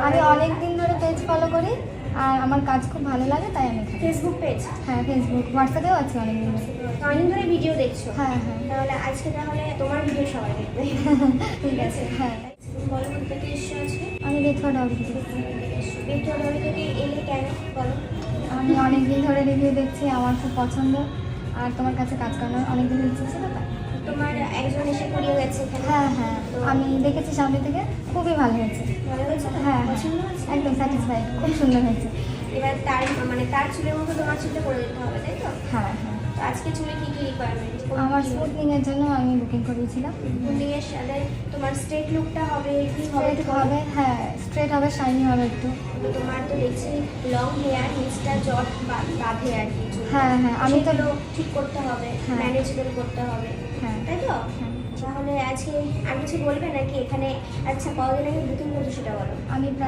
আমি অনেক দিন ধরে পেজ ফলো করি আর আমার কাজ খুব ভালো লাগে তাই আমি ফেসবুক পেজ হ্যাঁ ফেসবুক হোয়াটসঅ্যাপেও আছি অনেক দিন ধরে অনেক ধরে ভিডিও দেখছ? হ্যাঁ হ্যাঁ। তাহলে আজকে তাহলে তোমার ভিডিও সবাই দেখবে। ঠিক আছে। হ্যাঁ। বলো থেকে এসছো আজকে? আমি থেকে। এলে কেন? বলো। আমি অনেক দিন ধরে রিভিউ দেখছি আমার খুব পছন্দ। আর তোমার কাছে কাজ করানোর অনেক দিন ইচ্ছে ছিল তাই। তোমার একজন এসে করিয়ে গেছে হ্যাঁ হ্যাঁ। আমি দেখেছি সামনে থেকে খুবই ভালো হয়েছে। ভালো হয়েছে? হ্যাঁ একদম স্যাটিসফাইড খুব সুন্দর হয়েছে। এবার তার মানে তার চুলের মতো তোমার চুলটা করে দিতে হবে তাই তো? হ্যাঁ হ্যাঁ। আজকে চুলে কি কি রিকোয়ারমেন্ট আমার জন্য আমি বুকিং করিয়েছিলাম এর সাথে তোমার স্ট্রেট লুকটা হবে কি হবে হ্যাঁ স্ট্রেট হবে শাইনি হবে একটু। তোমার তো দেখছি লং হেয়ার নিচটা জট বা- বাঁধে আর কি হ্যাঁ, হ্যাঁ, আমি তো- ঠিক করতে হবে হ্যাঁ। ম্যানেজেবল করতে হবে হ্যাঁ। তাই তো? হ্যাঁ। তাহলে আজকে আর কিছু বলবে নাকি? এখানে আচ্ছা কদিন আগে বুকিং করছ সেটা বলো। আমি